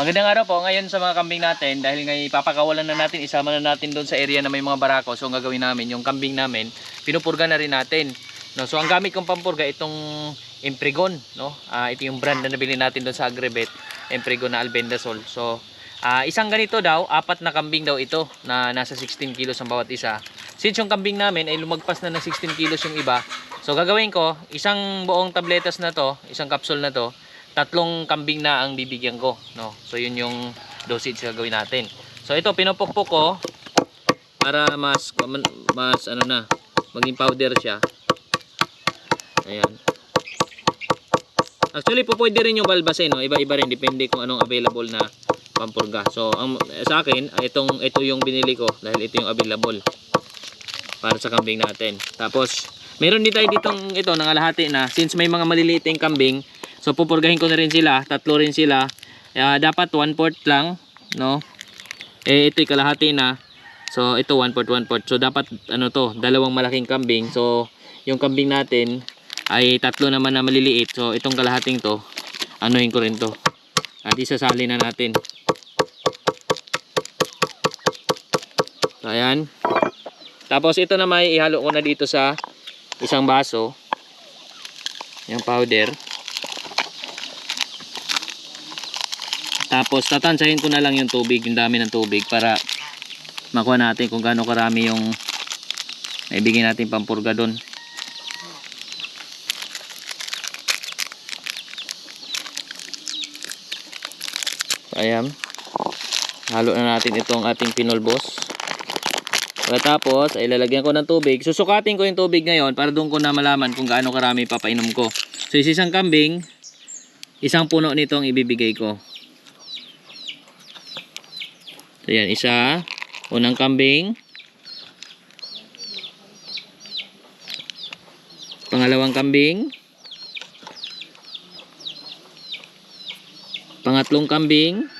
Magandang araw po. Ngayon sa mga kambing natin, dahil ngayon ipapakawalan na natin, isama na natin doon sa area na may mga barako. So ang gagawin namin, yung kambing namin, pinupurga na rin natin. No, so ang gamit kong pampurga itong Impregon, no? Ah, ito yung brand na nabili natin doon sa Agribet, Impregon na Albendazole. So ah, isang ganito daw, apat na kambing daw ito na nasa 16 kilos ang bawat isa. Since yung kambing namin ay lumagpas na ng 16 kilos yung iba, so gagawin ko, isang buong tabletas na to, isang capsule na to, tatlong kambing na ang bibigyan ko, no? So yun yung dosage gagawin natin. So ito pinupukpok ko para mas mas ano na, maging powder siya. Ayan. Actually, po pwede rin yung balbase, no? Iba-iba rin, depende kung anong available na pampurga. So, ang, sa akin, itong, ito yung binili ko dahil ito yung available para sa kambing natin. Tapos, meron din tayo ditong ito, nangalahati na. Since may mga maliliit yung kambing, so pupurgahin ko na rin sila, tatlo rin sila. Ah, dapat 1 port lang, no? Eh, ito'y kalahati na. So, ito 1 port, 1 port. So, dapat, ano to, dalawang malaking kambing. So, yung kambing natin, ay tatlo naman na maliliit. So, itong kalahating to, anuhin ko rin to. At isasali na natin. So, ayan. Tapos, ito na may ihalo ko na dito sa isang baso. Yung powder. Tapos, tatansahin ko na lang yung tubig, yung dami ng tubig para makuha natin kung gaano karami yung naibigay natin pampurga doon. Ayan. Halo na natin itong ating pinulbos. Pagkatapos, ay lalagyan ko ng tubig. Susukatin ko yung tubig ngayon para doon ko na malaman kung gaano karami papainom ko. So, is isang kambing, isang puno nito ang ibibigay ko. So, yan. Isa. Unang kambing. Pangalawang kambing. Pangatlong kambing.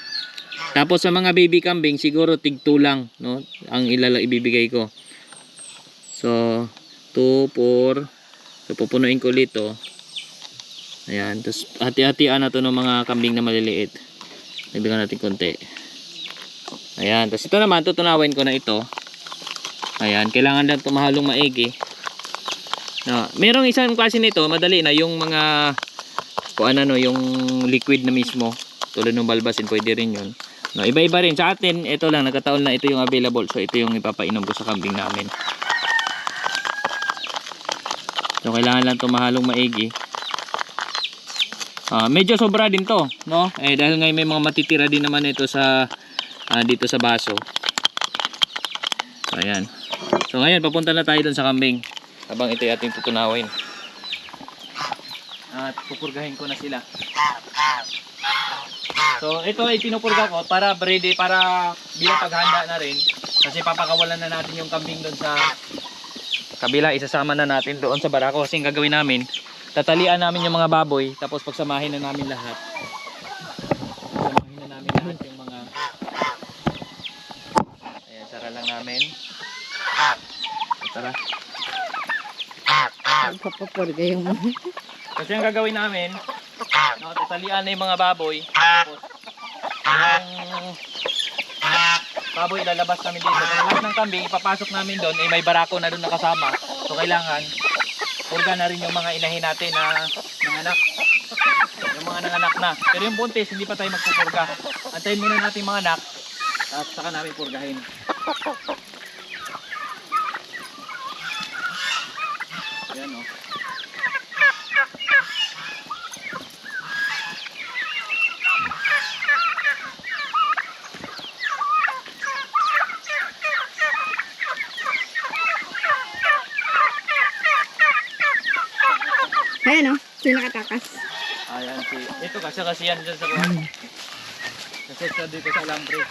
Tapos sa mga baby kambing, siguro tigto lang, no? Ang ilala ibibigay ko. So, 2, 4. So, pupunuin ko ulit to. Ayan. Tapos, hati-hatian na to ng mga kambing na maliliit. Nagdagan natin konti. Ayan. Tapos, ito naman, tutunawin ko na ito. Ayan. Kailangan lang tumahalong maigi. No, merong isang klase nito, madali na yung mga kung ano no, yung liquid na mismo. Tulad ng balbasin, pwede rin yun. No, iba-iba rin. Sa atin, ito lang, nagkataon na ito yung available. So, ito yung ipapainom ko sa kambing namin. So, kailangan lang tumahalong maigi. Ah, medyo sobra din to, no? Eh, dahil ngayon may mga matitira din naman ito sa, ah, dito sa baso. So, ayan. So, ngayon, papunta na tayo dun sa kambing. Habang ito ating tutunawin. At pupurgahin ko na sila. So, ito ay pinupurga ko para ready, para bilang paghanda na rin. Kasi papakawalan na natin yung kambing doon sa kabila. Isasama na natin doon sa barako. Kasi gagawin namin, tatalian namin yung mga baboy. Tapos pagsamahin na namin lahat. Pagsamahin na namin lahat yung mga... Sara lang namin. Tara. Magpapapurga yung mga. Kasi ang gagawin namin, no, tatalian na yung mga baboy. Tapos, yung baboy lalabas namin dito. Sa lahat ng kambing, ipapasok namin doon, eh, may barako na doon nakasama. So, kailangan, purga na rin yung mga inahin natin na nanganak. Yung mga nanganak na. Pero yung buntis, hindi pa tayo magpupurga. Antayin muna natin mga anak, at saka namin purgahin. Ayan, oh. Ayan o, sino nakatakas? Ayan si, ito kasi kasi yan dyan sa kuwan. Kasi sa dito sa lambre.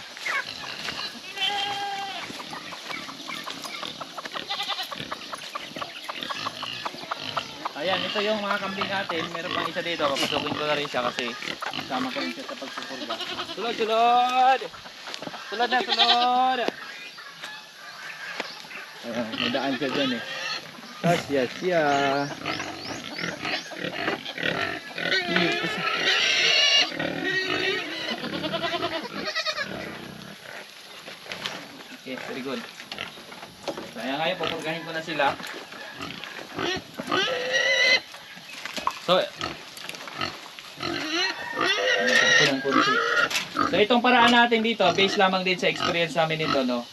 Ayan, ito yung mga kambing natin. Meron pang isa dito. Papasukin ko na rin siya kasi kasama ko rin siya sa pagpupurga. Tulad, tulad! Tulad na, tulad! Uh, may daan siya dyan eh. Kasya siya. Okay, very good. Kaya ngayon, pupurgahin ko na sila. So, kunti. So itong paraan natin dito, based lamang din sa experience namin nito, no.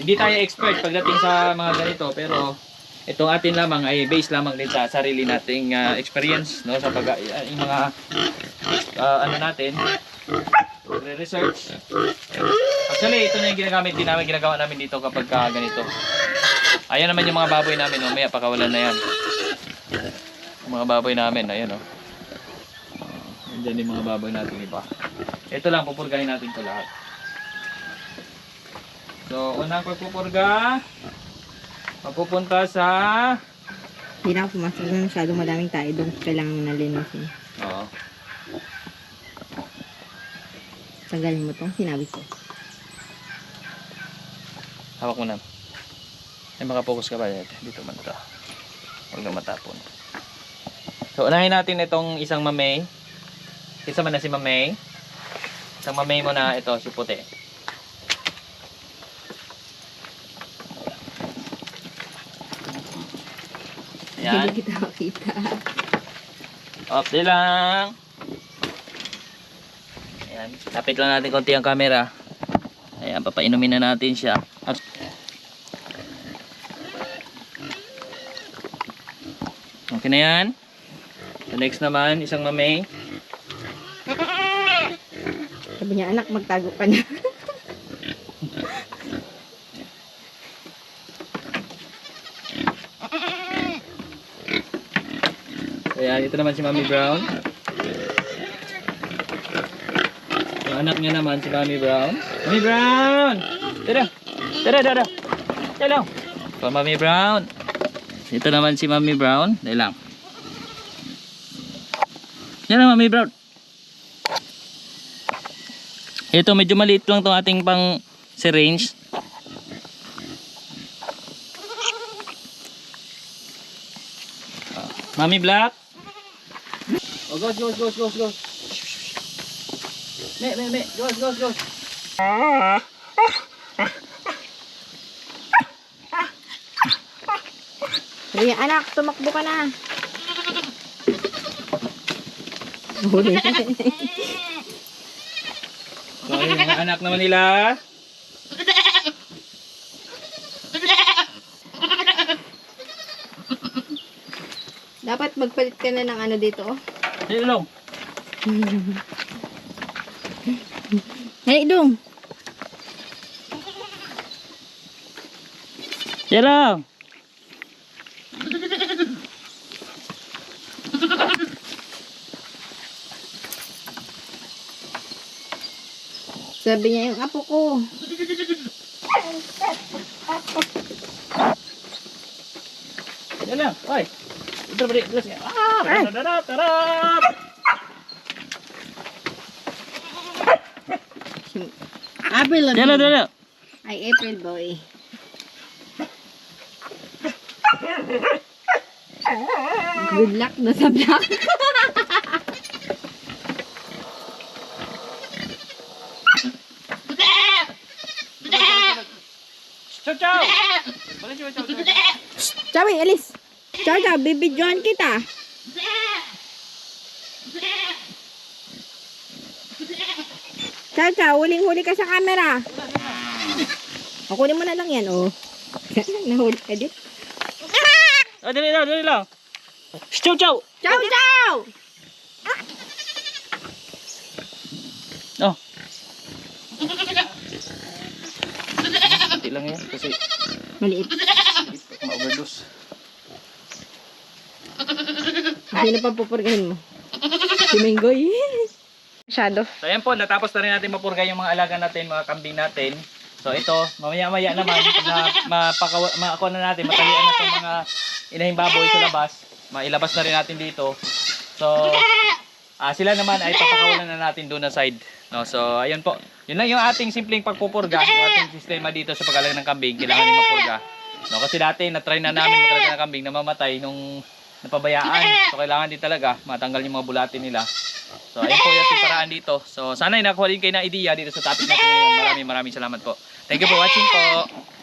Hindi tayo expert pagdating sa mga ganito, pero itong atin lamang ay based lamang din sa sarili nating ah, experience, no, sa pag ah, yung mga ah, ano natin, research. Actually, ito na yung ginagamit din namin, ginagawa namin dito kapag ah, ganito. Ayan naman yung mga baboy namin, no, maya pakawalan na yan. Mga baboy namin, ayan, no. Diyan yung mga baboy natin iba. Ito lang, pupurgahin natin ito lahat. So, unang pagpupurga, mapupunta sa... Hindi na ako pumasok doon. Masyadong madaming tayo doon. Kailangan na linisin. Oo. Tagalin mo to. Sinabi ko. Hawak mo na. Ay, makapokus ka ba? Dito man ito. Huwag na matapon. So, unahin natin itong isang mamay. Isa man na si mamay. Isang mamay mo na ito, si puti. Yan. Hindi kita makita. Di lang. Ayan. Lapit lang natin konti ang camera. Ayan, papainumin na natin siya. Okay na yan. So next naman, isang mamay. Sabi niya, anak, magtago ka na. Ayan, ito naman si Mami Brown. Yung anak niya naman si Mami Brown. Mami Brown! Tara! Tara, tara! Tara! So, Mami Brown. Ito naman si Mami Brown. Dahil lang. Yan ang Mami Brown. Ito, medyo maliit lang itong ating pang syringe. Mami Black. Oh, goes, goes, goes, goes, goes. Me, me, me. Goes, goes, goes. Sabi niya, anak, tumakbo ka na. Huli. So, yung mga anak naman nila. Dapat magpalit ka na ng ano dito. oh. Dito lang. Hey. Dito Sabi niya, yung apo ko. Dito lang. Oy. Ito ba? Ah! Ay. Tarap, tarap. April lang, dito lang. Ay, April boy. Good luck na sa black. Chow, chow. Balik, chow, chow, chow. Sabi, alis. Chow, chow, bibidyohan kita. Chow, chow, huling-huli ka sa camera. O, kunin mo na lang yan, oh. Nahuli ka din. Oh, dali lang, dali lang. Chow, chow. Chow, chow! Oh. Hindi lang yan kasi Maliit. ma-overdose. Sino pa pupurgahin mo? Si Minggoy. Masyado. So ayan po, natapos na rin natin mapurga yung mga alaga natin, mga kambing natin. So ito, mamaya-maya naman, na, mapakawa, maakuha na natin, matalian na itong mga inahing baboy sa labas, mailabas na rin natin dito. So, ah sila naman ay papakawalan na natin doon na side. No, so ayun po, yun lang yung ating simpleng pagpupurga, yung ating sistema dito sa pag-alaga ng kambing, kailangan din mapurga. No, kasi dati na-try na namin mag-alaga ng kambing, namamatay nung napabayaan. So kailangan din talaga matanggal yung mga bulati nila. So ayun po yung ating paraan dito. So sana ay nakakuha din kayo ng idea dito sa topic natin ngayon. Maraming maraming salamat po. Thank you for watching po.